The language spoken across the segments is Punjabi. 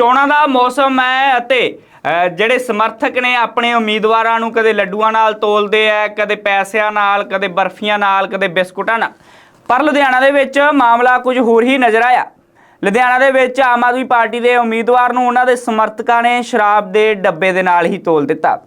ਚੋਣਾਂ ਦਾ ਮੌਸਮ ਹੈ ਅਤੇ ਜਿਹੜੇ ਸਮਰਥਕ ਨੇ ਆਪਣੇ ਉਮੀਦਵਾਰਾਂ ਨੂੰ ਕਦੇ ਲੱਡੂਆਂ ਨਾਲ ਤੋਲਦੇ ਆ, ਕਦੇ ਪੈਸਿਆਂ ਨਾਲ, ਕਦੇ ਬਰਫੀਆਂ ਨਾਲ, ਕਦੇ ਬਿਸਕੁਟਾਂ ਨਾਲ। ਪਰ ਲੁਧਿਆਣਾ ਦੇ ਵਿੱਚ ਮਾਮਲਾ ਕੁਝ ਹੋਰ ਹੀ ਨਜ਼ਰ ਆਇਆ। ਲੁਧਿਆਣਾ ਦੇ ਵਿੱਚ ਆਮ ਆਦਮੀ ਪਾਰਟੀ ਦੇ ਉਮੀਦਵਾਰ ਨੂੰ ਉਹਨਾਂ ਦੇ ਸਮਰਥਕਾਂ ਨੇ ਸ਼ਰਾਬ ਦੇ ਡੱਬੇ ਦੇ ਨਾਲ ਹੀ ਤੋਲ ਦਿੱਤਾ।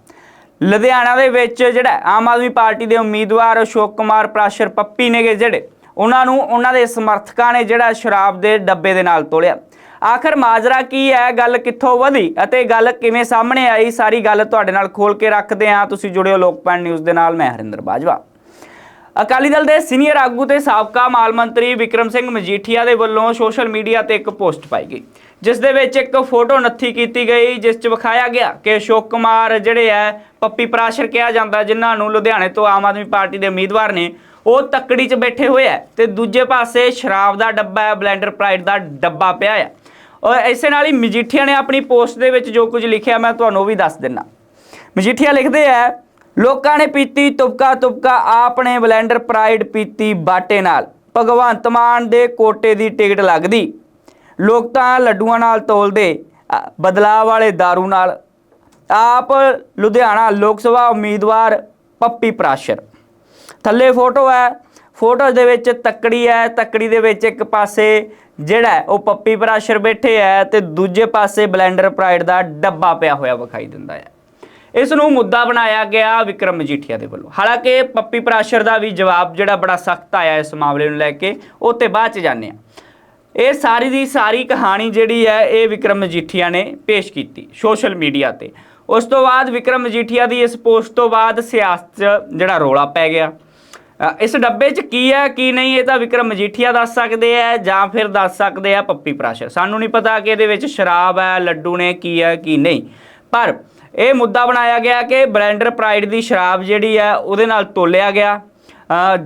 ਲੁਧਿਆਣਾ ਦੇ ਵਿੱਚ ਜਿਹੜਾ ਆਮ ਆਦਮੀ ਪਾਰਟੀ ਦੇ ਉਮੀਦਵਾਰ ਅਸ਼ੋਕ ਕੁਮਾਰ ਪ੍ਰਾਸ਼ਰ ਪੱਪੀ ਨੇਗੇ ਜਿਹੜੇ, ਉਹਨਾਂ ਨੂੰ ਉਹਨਾਂ ਦੇ ਸਮਰਥਕਾਂ ਨੇ ਜਿਹੜਾ ਸ਼ਰਾਬ ਦੇ ਡੱਬੇ ਦੇ ਨਾਲ ਤੋਲਿਆ। ਆਖਰ ਮਾਜਰਾ ਕੀ ਹੈ? ਗੱਲ ਕਿੱਥੋਂ ਵਧੀ ਅਤੇ ਗੱਲ ਕਿਵੇਂ ਸਾਹਮਣੇ ਆਈ? ਸਾਰੀ ਗੱਲ ਤੁਹਾਡੇ ਨਾਲ ਖੋਲ ਕੇ ਰੱਖਦੇ ਹਾਂ। ਤੁਸੀਂ ਜੁੜਿਓ ਲੋਕਪਾਲ ਨਿਊਜ਼ ਦੇ ਨਾਲ। ਮੈਂ ਹਰਿੰਦਰ ਬਾਜਵਾ। ਅਕਾਲੀ ਦਲ ਦੇ ਸੀਨੀਅਰ ਆਗੂ ਤੇ ਸਾਬਕਾ ਮਾਲ ਮੰਤਰੀ ਵਿਕਰਮ ਸਿੰਘ ਮਜੀਠੀਆ ਦੇ ਵੱਲੋਂ ਸੋਸ਼ਲ ਮੀਡੀਆ ਤੇ ਇੱਕ ਪੋਸਟ ਪਾਈ ਗਈ, ਜਿਸ ਦੇ ਵਿੱਚ ਇੱਕ ਫੋਟੋ ਨੱਥੀ ਕੀਤੀ ਗਈ, ਜਿਸ 'ਚ ਵਿਖਾਇਆ ਗਿਆ ਕਿ ਅਸ਼ੋਕ ਕੁਮਾਰ ਜਿਹੜੇ ਹੈ, ਪੱਪੀ ਪ੍ਰਾਸ਼ਰ ਕਿਹਾ ਜਾਂਦਾ, ਜਿਨ੍ਹਾਂ ਨੂੰ ਲੁਧਿਆਣੇ ਤੋਂ ਆਮ ਆਦਮੀ ਪਾਰਟੀ ਦੇ ਉਮੀਦਵਾਰ ਨੇ, ਉਹ ਤੱਕੜੀ 'ਚ ਬੈਠੇ ਹੋਏ ਹੈ ਤੇ ਦੂਜੇ ਪਾਸੇ ਸ਼ਰਾਬ ਦਾ ਡੱਬਾ ਹੈ, ਬਲੈਂਡਰ ਪ੍ਰਾਈਡ ਦਾ ਡੱਬਾ ਪਿਆ ਹੈ। ਔਰ ਇਸੇ ਨਾਲ ਹੀ ਮਜੀਠੀਆ ਨੇ ਆਪਣੀ ਪੋਸਟ ਦੇ ਵਿੱਚ ਜੋ ਕੁਝ ਲਿਖਿਆ, ਮੈਂ ਤੁਹਾਨੂੰ ਉਹ ਵੀ ਦੱਸ ਦਿੰਨਾ ਮਜੀਠੀਆ ਲਿਖਦੇ ਆ, ਲੋਕਾਂ ਨੇ ਪੀਤੀ ਤੁਪਕਾ ਤੁਪਕਾ ਆਪਣੇ ਬਲੈਂਡਰ ਪ੍ਰਾਈਡ ਪੀਤੀ ਬਾਟੇ ਨਾਲ। ਭਗਵੰਤ ਮਾਨ ਦੇ ਕੋਟੇ ਦੀ ਟਿਕਟ ਲੱਗਦੀ। ਲੋਕ ਤਾਂ ਲੱਡੂਆਂ ਨਾਲ ਤੋਲਦੇ ਬਦਲਾਅ ਵਾਲੇ दारू ਨਾਲ। ਆਪ ਲੁਧਿਆਣਾ ਲੋਕ ਸਭਾ ਉਮੀਦਵਾਰ ਪੱਪੀ ਪ੍ਰਾਸ਼ਰ। ਥੱਲੇ ਫੋਟੋ ਹੈ ਫੋਟੋਜ਼ ਦੇ ਵਿੱਚ ਤੱਕੜੀ ਹੈ, ਤੱਕੜੀ ਦੇ ਵਿੱਚ ਇੱਕ ਪਾਸੇ ਜਿਹੜਾ ਉਹ ਪੱਪੀ ਪ੍ਰਾਸ਼ਰ ਬੈਠੇ ਹੈ ਤੇ ਦੂਜੇ ਪਾਸੇ ਬਲੈਂਡਰ ਪ੍ਰਾਈਡ ਦਾ ਡੱਬਾ ਪਿਆ ਹੋਇਆ ਵਿਖਾਈ ਦਿੰਦਾ ਹੈ। ਇਸ ਨੂੰ ਮੁੱਦਾ ਬਣਾਇਆ ਗਿਆ ਵਿਕਰਮ ਮਜੀਠੀਆ ਦੇ ਵੱਲੋਂ। ਹਾਲਾਂਕਿ ਪੱਪੀ ਪ੍ਰਾਸ਼ਰ ਦਾ ਵੀ ਜਵਾਬ ਜਿਹੜਾ ਬੜਾ ਸਖਤ ਆਇਆ ਇਸ ਮਾਮਲੇ ਨੂੰ ਲੈ ਕੇ, ਉਹ ਤੇ ਬਾਅਦ ਚ ਜਾਣਦੇ ਆ ਇਹ ਸਾਰੀ ਦੀ ਸਾਰੀ ਕਹਾਣੀ ਜਿਹੜੀ ਹੈ, ਇਹ ਵਿਕਰਮ ਮਜੀਠੀਆ ਨੇ ਪੇਸ਼ ਕੀਤੀ ਸੋਸ਼ਲ ਮੀਡੀਆ ਤੇ। ਉਸ ਤੋਂ ਬਾਅਦ ਵਿਕਰਮ ਮਜੀਠੀਆ ਦੀ ਇਸ ਪੋਸਟ ਤੋਂ ਬਾਅਦ ਸਿਆਸਤ 'ਚ ਜਿਹੜਾ ਰੋਲਾ ਪੈ ਗਿਆ। ਇਸ ਡੱਬੇ 'ਚ ਕੀ ਹੈ, ਕੀ ਨਹੀਂ, ਇਹ ਤਾਂ ਵਿਕਰਮ ਮਜੀਠੀਆ ਦੱਸ ਸਕਦੇ ਆ ਜਾਂ ਫਿਰ ਦੱਸ ਸਕਦੇ ਆ ਪੱਪੀ ਪ੍ਰਾਸ਼ਰ ਸਾਨੂੰ ਨਹੀਂ ਪਤਾ ਕਿ ਇਹਦੇ ਵਿੱਚ ਸ਼ਰਾਬ ਹੈ, ਲੱਡੂ ਨੇ ਕੀ ਹੈ, ਕੀ ਨਹੀਂ। ਪਰ ਇਹ ਮੁੱਦਾ ਬਣਾਇਆ ਗਿਆ ਕਿ ਬਲੈਂਡਰ ਪ੍ਰਾਈਡ ਦੀ ਸ਼ਰਾਬ ਜਿਹੜੀ ਹੈ, ਉਹਦੇ ਨਾਲ ਤੋਲਿਆ ਗਿਆ।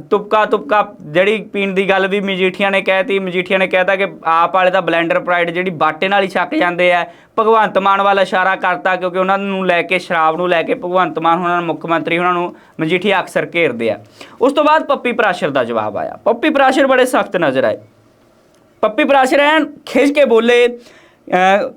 ਤੁਪਕਾ ਤੁਪਕਾ ਜਿਹੜੀ ਪੀਣ ਦੀ ਗੱਲ ਵੀ ਮਜੀਠੀਆ ਨੇ ਕਹਿਤੀ। ਮਜੀਠੀਆ ਨੇ ਕਹਿਤਾ ਕਿ ਆਪ ਵਾਲੇ ਦਾ ਬਲੈਂਡਰ ਪ੍ਰਾਈਡ ਜਿਹੜੀ ਬਾਟੇ ਨਾਲ ਹੀ ਛੱਕ ਜਾਂਦੇ ਆ। ਭਗਵੰਤ ਮਾਨ ਵੱਲ ਇਸ਼ਾਰਾ ਕਰਤਾ ਕਿਉਂਕਿ ਉਹਨਾਂ ਨੂੰ ਲੈ ਕੇ, ਸ਼ਰਾਬ ਨੂੰ ਲੈ ਕੇ ਭਗਵੰਤ ਮਾਨ ਉਹਨਾਂ ਨੂੰ ਮੁੱਖ ਮੰਤਰੀ ਉਹਨਾਂ ਨੂੰ ਮਜੀਠੀਆ ਅਕਸਰ ਘੇਰਦੇ ਆ। ਉਸ ਤੋਂ ਬਾਅਦ ਪੱਪੀ ਪ੍ਰਾਸ਼ਰ ਦਾ ਜਵਾਬ ਆਇਆ। ਪੱਪੀ ਪ੍ਰਾਸ਼ਰ ਬੜੇ ਸਖਤ ਨਜ਼ਰ ਆਏ। ਪੱਪੀ ਪ੍ਰਾਸ਼ਰ ਐਨ ਖਿੱਚ ਕੇ ਬੋਲੇ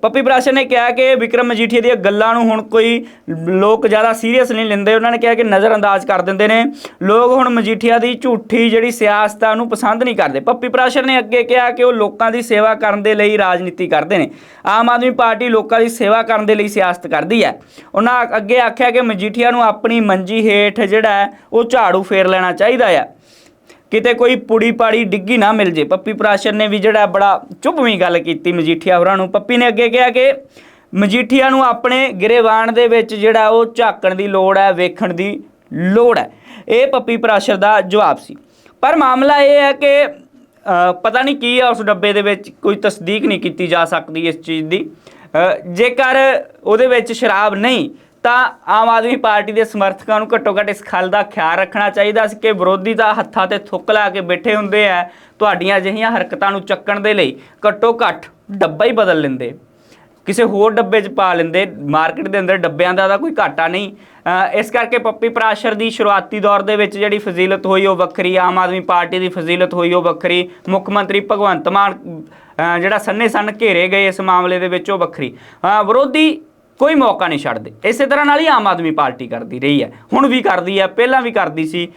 ਪੱਪੀ ਪ੍ਰਾਸ਼ਰ ਨੇ ਕਿਹਾ ਕਿ ਵਿਕਰਮ ਮਜੀਠੀਆ ਦੀਆਂ ਗੱਲਾਂ ਨੂੰ ਹੁਣ ਕੋਈ ਲੋਕ ਜ਼ਿਆਦਾ ਸੀਰੀਅਸ ਨਹੀਂ ਲੈਂਦੇ। ਉਹਨਾਂ ਨੇ ਕਿਹਾ ਕਿ ਨਜ਼ਰ ਅੰਦਾਜ਼ ਕਰ ਦਿੰਦੇ ਨੇ। ਲੋਕ ਹੁਣ ਮਜੀਠੀਆ ਦੀ ਝੂਠੀ ਜਿਹੜੀ ਸਿਆਸਤ ਆ, ਉਹਨੂੰ ਪਸੰਦ ਨਹੀਂ ਕਰਦੇ। ਪੱਪੀ ਪ੍ਰਾਸ਼ਰ ਨੇ ਅੱਗੇ ਕਿਹਾ ਕਿ ਉਹ ਲੋਕਾਂ ਦੀ ਸੇਵਾ ਕਰਨ ਦੇ ਲਈ ਰਾਜਨੀਤੀ ਕਰਦੇ ਨੇ। ਆਮ ਆਦਮੀ ਪਾਰਟੀ ਲੋਕਾਂ ਦੀ ਸੇਵਾ ਕਰਨ ਦੇ ਲਈ ਸਿਆਸਤ ਕਰਦੀ ਹੈ। ਉਹਨਾਂ ਅੱਗੇ ਆਖਿਆ ਕਿ ਮਜੀਠੀਆ ਨੂੰ ਆਪਣੀ ਮੰਜੀ ਹੇਠ ਜਿਹੜਾ ਉਹ ਝਾੜੂ ਫੇਰ ਲੈਣਾ ਚਾਹੀਦਾ ਹੈ। ਕਿਤੇ ਕੋਈ ਪੁੜੀ ਪਾੜੀ ਡਿੱਗੀ ਨਾ ਮਿਲ ਜੇ। ਪੱਪੀ ਪ੍ਰਾਸ਼ਰ ਨੇ ਵੀ ਜਿਹੜਾ ਬੜਾ ਚੁੱਭਵੀਂ ਗੱਲ ਕੀਤੀ ਮਜੀਠੀਆ ਹੋਰਾਂ ਨੂੰ। ਪੱਪੀ ਨੇ ਅੱਗੇ ਕਿਹਾ ਕਿ ਮਜੀਠੀਆ ਨੂੰ ਆਪਣੇ ਗਿਰੇਵਾਨ ਦੇ ਵਿੱਚ ਜਿਹੜਾ ਉਹ ਝਾਕਣ ਦੀ ਲੋੜ ਹੈ, ਵੇਖਣ ਦੀ ਲੋੜ ਹੈ। ਇਹ ਪੱਪੀ ਪ੍ਰਾਸ਼ਰ ਦਾ ਜਵਾਬ ਸੀ। ਪਰ ਮਾਮਲਾ ਇਹ ਹੈ ਕਿ ਪਤਾ ਨਹੀਂ ਕੀ ਹੈ ਉਸ ਡੱਬੇ ਦੇ ਵਿੱਚ, ਕੋਈ ਤਸਦੀਕ ਨਹੀਂ ਕੀਤੀ ਜਾ ਸਕਦੀ ਇਸ ਚੀਜ਼ ਦੀ। ਜੇਕਰ ਉਹਦੇ ਵਿੱਚ ਸ਼ਰਾਬ ਨਹੀਂ ਤਾਂ ਆਮ ਆਦਮੀ ਪਾਰਟੀ ਦੇ ਸਮਰਥਕਾਂ ਨੂੰ ਘੱਟੋ ਘੱਟ ਇਸ ਖਲ ਦਾ ਖਿਆਲ ਰੱਖਣਾ ਚਾਹੀਦਾ ਸੀ ਕਿ ਵਿਰੋਧੀ ਤਾਂ ਹੱਥਾਂ ਤੇ ਥੁੱਕ ਲਾ ਕੇ ਬੈਠੇ ਹੁੰਦੇ ਆ, ਤੁਹਾਡੀਆਂ ਅਜਿਹੀਆਂ ਹਰਕਤਾਂ ਨੂੰ ਚੱਕਣ ਦੇ ਲਈ ਘੱਟੋ ਘੱਟ ਡੱਬਾ ਹੀ ਬਦਲ ਲੈਂਦੇ। ਕਿਸੇ ਹੋਰ ਡੱਬੇ 'ਚ ਪਾ ਲੈਂਦੇ, ਮਾਰਕੀਟ ਦੇ ਅੰਦਰ ਡੱਬਿਆਂ ਦਾ ਤਾਂ ਕੋਈ ਘਾਟਾ ਨਹੀਂ। ਇਸ ਕਰਕੇ ਪੱਪੀ ਪ੍ਰਾਸ਼ਰ ਦੀ ਸ਼ੁਰੂਆਤੀ ਦੌਰ ਦੇ ਵਿੱਚ ਜਿਹੜੀ ਫਜ਼ੀਲਤ ਹੋਈ ਉਹ ਵੱਖਰੀ, ਆਮ ਆਦਮੀ ਪਾਰਟੀ ਦੀ ਫਜ਼ੀਲਤ ਹੋਈ ਉਹ ਵੱਖਰੀ, ਮੁੱਖ ਮੰਤਰੀ ਭਗਵੰਤ ਮਾਨ ਜਿਹੜਾ ਸੰਨੇ ਸੰਨ ਘੇਰੇ ਗਏ ਇਸ ਮਾਮਲੇ ਦੇ ਵਿੱਚ ਉਹ ਵੱਖਰੀ। ਵਿਰੋਧੀ ਕੋਈ ਮੌਕਾ ਨਹੀਂ ਛੱਡਦੇ। ਇਸੇ ਤਰ੍ਹਾਂ ਨਾਲ ਹੀ ਆਮ ਆਦਮੀ ਪਾਰਟੀ ਕਰਦੀ ਰਹੀ ਹੈ। ਹੁਣ ਵੀ ਕਰਦੀ ਹੈ, ਪਹਿਲਾਂ ਵੀ ਕਰਦੀ ਸੀ।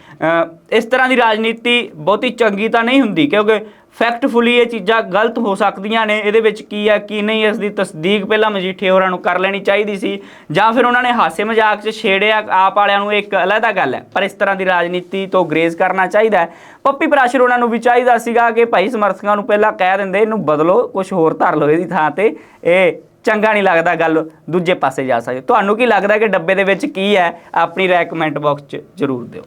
ਇਸ ਤਰ੍ਹਾਂ ਦੀ ਰਾਜਨੀਤੀ ਬਹੁਤੀ ਚੰਗੀ ਤਾਂ ਨਹੀਂ ਹੁੰਦੀ ਕਿਉਂਕਿ ਫੈਕਟਫੁਲੀ ਇਹ ਚੀਜ਼ਾਂ ਗਲਤ ਹੋ ਸਕਦੀਆਂ ਨੇ। ਇਹਦੇ ਵਿੱਚ ਕੀ ਹੈ, ਕੀ ਨਹੀਂ, ਇਸ ਦੀ ਤਸਦੀਕ ਪਹਿਲਾਂ ਮਜੀਠੇ ਹੋਰਾਂ ਨੂੰ ਕਰ ਲੈਣੀ ਚਾਹੀਦੀ ਸੀ। ਜਾਂ ਫਿਰ ਉਹਨਾਂ ਨੇ ਹਾਸੇ ਮਜ਼ਾਕ 'ਚ ਛੇੜਿਆ ਆਪ ਵਾਲਿਆਂ ਨੂੰ, ਇੱਕ ਅਲੱਗਾ ਗੱਲ ਹੈ। ਪਰ ਇਸ ਤਰ੍ਹਾਂ ਦੀ ਰਾਜਨੀਤੀ ਤੋਂ ਗਰੇਜ਼ ਕਰਨਾ ਚਾਹੀਦਾ ਹੈ। ਪੱਪੀ ਪ੍ਰਾਸ਼ਰ ਉਹਨਾਂ ਨੂੰ ਵੀ ਚਾਹੀਦਾ ਸੀਗਾ ਕਿ ਭਾਈ ਸਮਰਥਕਾਂ ਨੂੰ ਪਹਿਲਾਂ ਕਹਿ ਦਿੰਦੇ, ਇਹਨੂੰ ਬਦਲੋ ਕੁਝ ਹੋਰ ਧਰ ਲਓ ਇਹਦੀ ਥਾਂ ਤੇ। ਇਹ ਚੰਗਾ ਨਹੀਂ ਲੱਗਦਾ ਗੱਲ ਦੂਜੇ ਪਾਸੇ ਜਾ ਸਕਦੀ ਤੁਹਾਨੂੰ ਕੀ ਲੱਗਦਾ ਕਿ ਡੱਬੇ ਦੇ ਵਿੱਚ ਕੀ ਹੈ? ਆਪਣੀ ਰਾਏ ਕਮੈਂਟ ਬਾਕਸ 'ਚ ਜ਼ਰੂਰ ਦਿਓ।